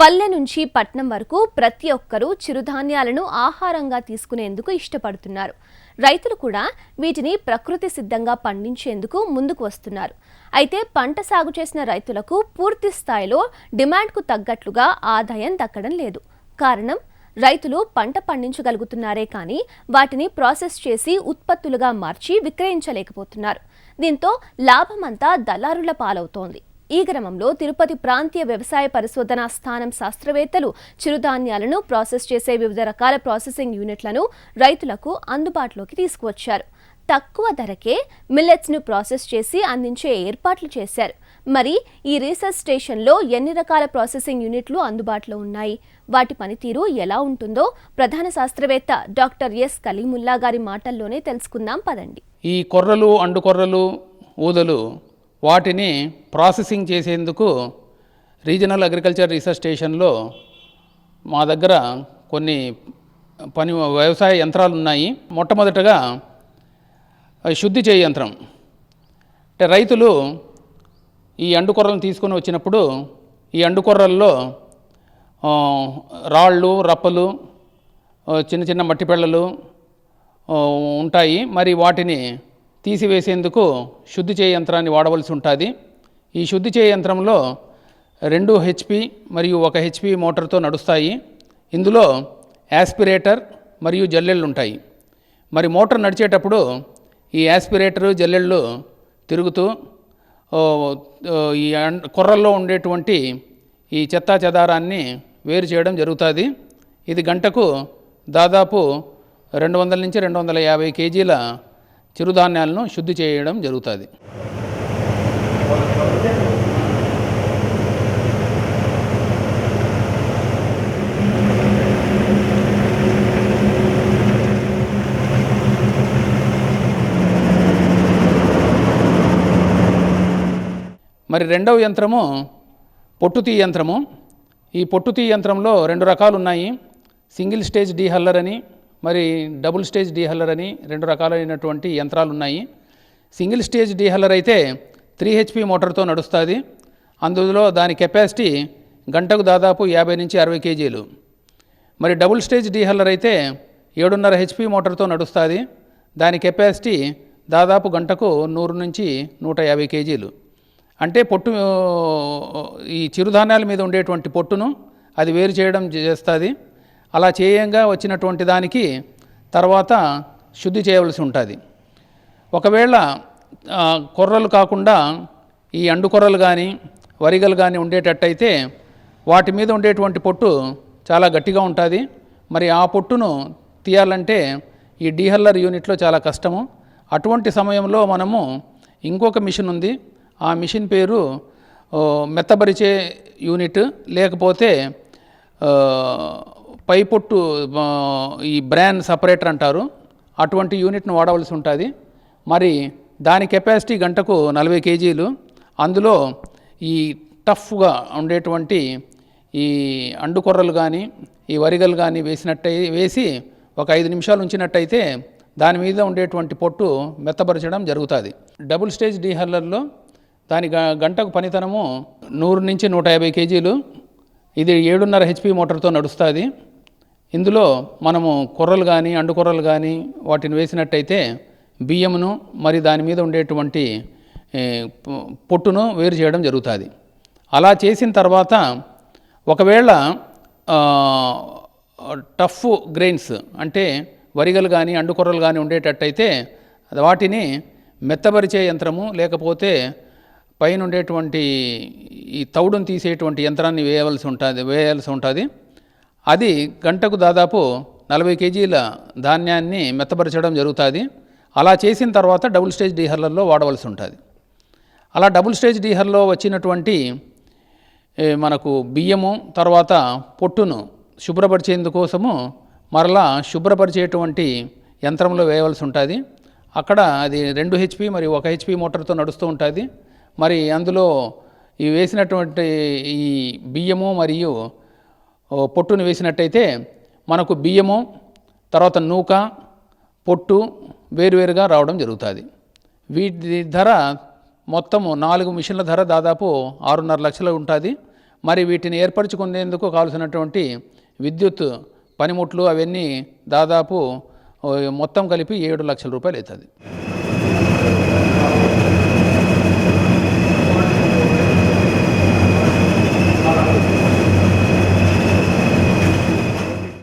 పల్లె నుంచి పట్నం వరకు ప్రతి ఒక్కరూ చిరుధాన్యాలను ఆహారంగా తీసుకునేందుకు ఇష్టపడుతున్నారు. రైతులు కూడా వీటిని ప్రకృతి సిద్ధంగా పండించేందుకు ముందుకు వస్తున్నారు. అయితే పంట సాగు చేసిన రైతులకు పూర్తి స్థాయిలో డిమాండ్కు తగ్గట్లుగా ఆదాయం దక్కడం లేదు. కారణం రైతులు పంట పండించగలుగుతున్నారే కానీ వాటిని ప్రాసెస్ చేసి ఉత్పత్తులుగా మార్చి విక్రయించలేకపోతున్నారు. దీంతో లాభమంతా దళారుల పాలవుతోంది. ఈ క్రమంలో తిరుపతి ప్రాంతీయ వ్యవసాయ పరిశోధనా స్థానం శాస్త్రవేత్తలు చిరుధాన్యాలను ప్రాసెస్ చేసే వివిధ రకాల ప్రాసెసింగ్ యూనిట్లను రైతులకు అందుబాటులోకి తీసుకువచ్చారు. తక్కువ ధరకే మిల్లెట్స్ను ప్రాసెస్ చేసి అందించే ఏర్పాట్లు చేశారు. మరి ఈ రీసెర్చ్ స్టేషన్లో ఎన్ని రకాల ప్రాసెసింగ్ యూనిట్లు అందుబాటులో ఉన్నాయి? వాటి పనితీరు ఎలా ఉంటుందో ప్రధాన శాస్త్రవేత్త డాక్టర్ ఎస్ కలీముల్లా గారి మాటల్లోనే తెలుసుకుందాం. పదండి. ఈ కొర్రలు అండుకొర్రలు ఊదలు వాటిని ప్రాసెసింగ్ చేసేందుకు రీజనల్ అగ్రికల్చర్ రీసెర్చ్ స్టేషన్లో మా దగ్గర కొన్ని పని వ్యవసాయ యంత్రాలు ఉన్నాయి. మొట్టమొదటగా శుద్ధి చేయ యంత్రం. అంటే రైతులు ఈ అండుకొర్రలను తీసుకొని వచ్చినప్పుడు ఈ అండుకొర్రల్లో రాళ్ళు రప్పలు చిన్న చిన్న మట్టి పెళ్ళలు ఉంటాయి. మరి వాటిని తీసివేసేందుకు శుద్ధి చేయ యంత్రాన్ని వాడవలసి ఉంటుంది. ఈ శుద్ధి చేయ యంత్రంలో రెండు హెచ్పి మరియు ఒక హెచ్పి మోటార్తో నడుస్తాయి. ఇందులో యాస్పిరేటర్ మరియు జల్లెళ్ళు ఉంటాయి. మరి మోటార్ నడిచేటప్పుడు ఈ యాస్పిరేటరు జల్లెళ్ళు తిరుగుతూ ఈ కొర్రల్లో ఉండేటువంటి ఈ చెత్తా చెదారాన్ని వేరు చేయడం జరుగుతుంది. ఇది గంటకు దాదాపు రెండు వందల నుంచి రెండు వందల యాభై కేజీల చిరుధాన్యాలను శుద్ధి చేయడం జరుగుతుంది. మరి రెండవ యంత్రము పొట్టుతీ యంత్రము. ఈ పొట్టుతీ యంత్రంలో రెండు రకాలు ఉన్నాయి సింగిల్ స్టేజ్ డీహల్లర్ అని మరి డబుల్ స్టేజ్ డీహల్లర్ అని రెండు రకాలైనటువంటి యంత్రాలు ఉన్నాయి సింగిల్ స్టేజ్ డీహల్లర్ అయితే త్రీ హెచ్పి మోటార్తో నడుస్తుంది. అందులో దాని కెపాసిటీ గంటకు దాదాపు యాభై నుంచి అరవై కేజీలు. మరి డబుల్ స్టేజ్ డీహల్లర్ అయితే ఏడున్నర హెచ్పి మోటార్తో నడుస్తుంది. దాని కెపాసిటీ దాదాపు గంటకు నూరు నుంచి నూట యాభై కేజీలు. అంటే పొట్టు ఈ చిరుధాన్యాల మీద ఉండేటువంటి పొట్టును అది వేరు చేయడం చేస్తుంది. అలా చేయంగా వచ్చినటువంటి దానికి తర్వాత శుద్ధి చేయవలసి ఉంటుంది. ఒకవేళ కొర్రలు కాకుండా ఈ అండు కొర్రలు కానీ వరిగలు కానీ ఉండేటట్టయితే వాటి మీద ఉండేటువంటి పొట్టు చాలా గట్టిగా ఉంటుంది. మరి ఆ పొట్టును తీయాలంటే ఈ డీహల్లర్ యూనిట్లో చాలా కష్టము. అటువంటి సమయంలో మనము ఇంకొక మిషన్ ఉంది. ఆ మిషన్ పేరు మెత్తబరిచే యూనిట్. లేకపోతే పై పొట్టు ఈ బ్రాన్ సపరేటర్ అంటారు. అటువంటి యూనిట్ను వాడవలసి ఉంటుంది. మరి దాని కెపాసిటీ గంటకు నలభై కేజీలు. అందులో ఈ టఫ్గా ఉండేటువంటి ఈ అండుకొర్రలు కానీ ఈ వరిగలు కానీ వేసినట్టయి వేసి ఒక ఐదు నిమిషాలు ఉంచినట్టయితే దాని మీద ఉండేటువంటి పొట్టు మెత్తపరచడం జరుగుతుంది. డబుల్ స్టేజ్ డీహల్లర్లో దాని గ- గంటకు పనితనము నూరు నుంచి నూట యాభై కేజీలు. ఇది ఏడున్నర హెచ్పి మోటార్తో నడుస్తుంది. ఇందులో మనము కొర్రలు కానీ అండుకొర్రలు కానీ వాటిని వేసినట్టయితే బియ్యమును మరి దాని మీద ఉండేటువంటి పొట్టును వేరు చేయడం జరుగుతుంది. అలా చేసిన తర్వాత ఒకవేళ టఫ్ గ్రెయిన్స్ అంటే వరిగలు కానీ అండుకొర్రలు కానీ ఉండేటట్టయితే వాటిని మెత్తబరిచే యంత్రము లేకపోతే పైన ఉండేటువంటి ఈ తౌడును తీసేటువంటి యంత్రాన్ని వేయవలసి ఉంటుంది వేయాల్సి ఉంటుంది. అది గంటకు దాదాపు నలభై కేజీల ధాన్యాన్ని మెత్తపరచడం జరుగుతుంది. అలా చేసిన తర్వాత డబుల్ స్టేజ్ డీహర్లలో వాడవలసి ఉంటుంది. అలా డబుల్ స్టేజ్ డీహర్లో వచ్చినటువంటి మనకు బియ్యము తర్వాత పొట్టును శుభ్రపరిచేందుకోసము మరలా శుభ్రపరిచేటువంటి యంత్రంలో వేయవలసి ఉంటుంది. అక్కడ అది రెండు హెచ్పి మరి ఒక హెచ్పి మోటార్తో నడుస్తూ ఉంటుంది. మరి అందులో ఈ వేసినటువంటి ఈ బియ్యము మరియు పొట్టును వేసినట్టయితే మనకు బియ్యము తర్వాత నూక పొట్టు వేరువేరుగా రావడం జరుగుతుంది. వీటి ధర మొత్తము నాలుగు మిషన్ల ధర దాదాపు ఆరున్నర లక్షలు ఉంటుంది. మరి వీటిని ఏర్పరచుకునేందుకు కావాల్సినటువంటి విద్యుత్ పనిముట్లు అవన్నీ దాదాపు మొత్తం కలిపి ఏడు లక్షల రూపాయలు అవుతుంది